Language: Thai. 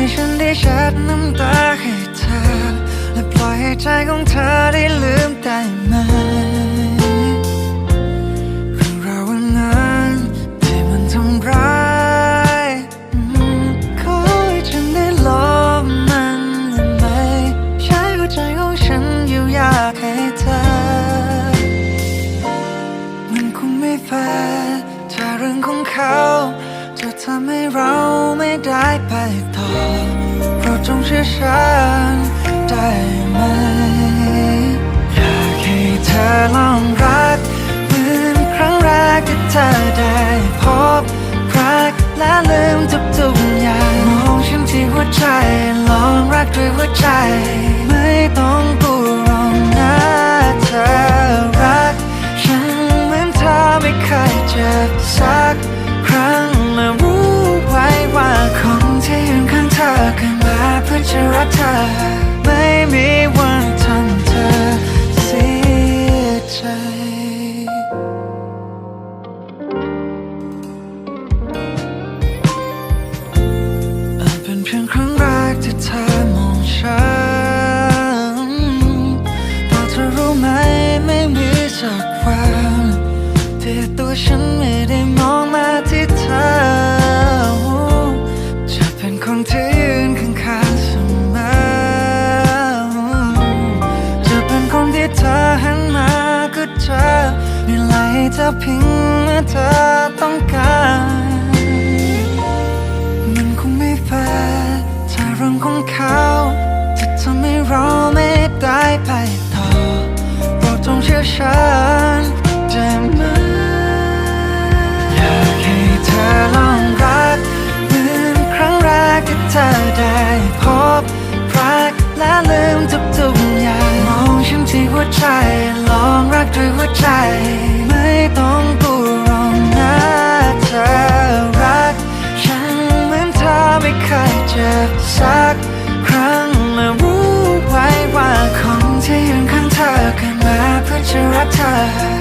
ให้ฉันได้เช็ดน้ำตาให้เธอ และปล่อยให้ใจของเธอได้ลืมได้ไหมเรื่องราววันนั้นที่มันทำร้ายขอให้ฉันได้ลบมันได้ไหม ใช้หัวใจของฉันอยู่ยากให้เธอ มันคงไม่แฟร์ถ้าเรื่องของเขาจะทำให้เรา อฉันได้ไหม อยากให้เธอลองรักเหมือนครั้งแรกที่เธอได้พบรักและลืมทุกๆอย่างมองฉันที่หัวใจลองรักด้วยหัวใจ ไม่ต้องกลัวรอกนะเธอรัก ฉันเหมือนเธอไม่เคยเจ็บสัก รักเธอ ไม่มีวันทำเธอเสียใจอาจเป็นเพียงครั้งแรกที่เธอมองฉันแต่เธอรู้ไหมไม่มีสักวันที่ตัวฉันไม่ได้มองมาที่ พิงเมื่อเธอต้องการ มันคงไม่แฟร์ถ้าเรื่องของเขาจะทำให้เราไม่ได้ไปต่อโปรดจงเชื่อฉันได้ไหมอยากให้เธอลองรักเหมือนครั้งแรกที่เธอได้พบรักและลืมทุกๆอย่างมองฉันที่หัวใจลองรักด้วยหัวใจ ต้องกลัรอกนะเธอรัก ฉันเหมือนเธอไม่เคยเจอสักครั้งมารู้ไว้ว่าของที่ยืนข้างเธอกันมาเพื่อจะรักเธอ